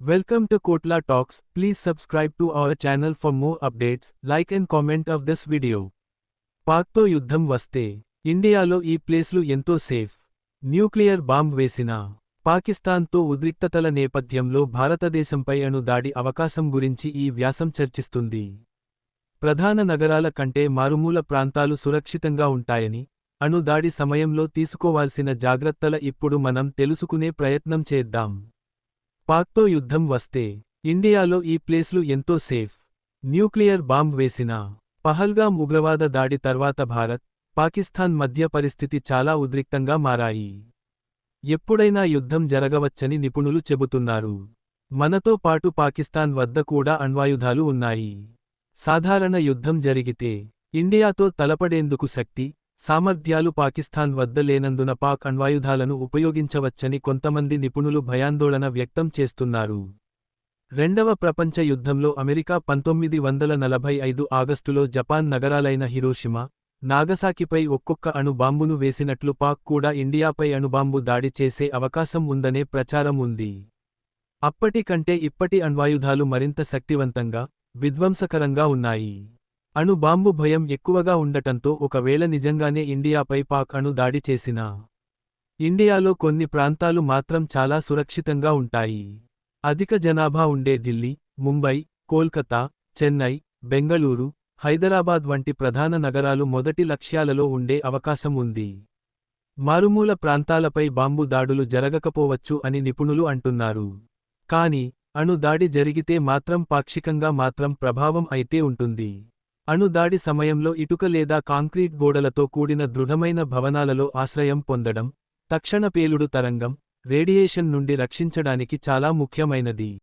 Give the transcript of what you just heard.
Welcome to Kotla Talks. Please subscribe to our channel for more updates, like and comment of this video. పాక్తో యుద్ధం వస్తే ఇండియాలో ఈ ప్లేస్లు ఎంతో సేఫ్ న్యూక్లియర్ బాంబ్ వేసిన పాకిస్తాన్తో ఉద్రిక్తతల నేపథ్యంలో భారతదేశంపై అణు దాడి అవకాశం గురించి ఈ వ్యాసం చర్చిస్తుంది ప్రధాన నగరాల కంటే మారుమూల ప్రాంతాలు సురక్షితంగా ఉంటాయని అణు దాడి సమయంలో తీసుకోవాల్సిన జాగ్రత్తల ఇప్పుడు మనం తెలుసుకునే ప్రయత్నం చేద్దాం పాక్తో యుద్ధం వస్తే ఇండియాలో ఈ ప్లేస్లు ఎంతో సేఫ్. న్యూక్లియర్ బాంబ్ వేసిన పహల్గామ్ ఉగ్రవాద దాడి తర్వాత భారత్ పాకిస్తాన్ మధ్య పరిస్థితి చాలా ఉద్రిక్తంగా మారాయి. ఎప్పుడైనా యుద్ధం జరగవచ్చని నిపుణులు చెబుతున్నారు. మనతో పాటు పాకిస్తాన్ వద్ద కూడా అణ్వాయుధాలు ఉన్నాయి. సాధారణ యుద్ధం జరిగితే ఇండియాతో తలపడేందుకు శక్తి సామర్థ్యాలు పాకిస్తాన్ వద్ద లేనందున పాక్ అణ్వాయుధాలను ఉపయోగించవచ్చని కొంతమంది నిపుణులు భయాందోళన వ్యక్తం చేస్తున్నారు. రెండవ ప్రపంచ యుద్ధంలో అమెరికా పంతొమ్మిది వందల నలభై ఐదు ఆగస్టులో జపాన్ నగరాలైన హిరోషిమా నాగసాకిపై ఒక్కొక్క అణుబాంబును వేసినట్లు పాక్ కూడా ఇండియాపై అణుబాంబు దాడి చేసే అవకాశం ఉందనే ప్రచారం ఉంది. అప్పటికంటే ఇప్పటి అణ్వాయుధాలు మరింత శక్తివంతంగా విధ్వంసకరంగా ఉన్నాయి. అణు బాంబు భయం ఎక్కువగా ఉండటంతో ఒకవేళ నిజంగానే ఇండియాపై పాక్ అణు దాడి చేసినా ఇండియాలో కొన్ని ప్రాంతాలు మాత్రం చాలా సురక్షితంగా ఉంటాయి. అధిక జనాభా ఉండే ఢిల్లీ ముంబై కోల్కతా చెన్నై బెంగళూరు హైదరాబాద్ వంటి ప్రధాన నగరాలు మొదటి లక్ష్యాలలో ఉండే అవకాశం ఉంది. మారుమూల ప్రాంతాలపై బాంబు దాడులు జరగకపోవచ్చు అని నిపుణులు అంటున్నారు. కాని అణు దాడి జరిగితే మాత్రం పాక్షికంగా మాత్రం ప్రభావం అయితే ఉంటుంది. అణు దాడి సమయంలో ఇటుక లేదా కాంక్రీట్ గోడలతో కూడిన దృఢమైన భవనాలలో ఆశ్రయం పొందడం తక్షణ పేలుడు తరంగం రేడియేషన్ నుండి రక్షించడానికి చాలా ముఖ్యమైనది.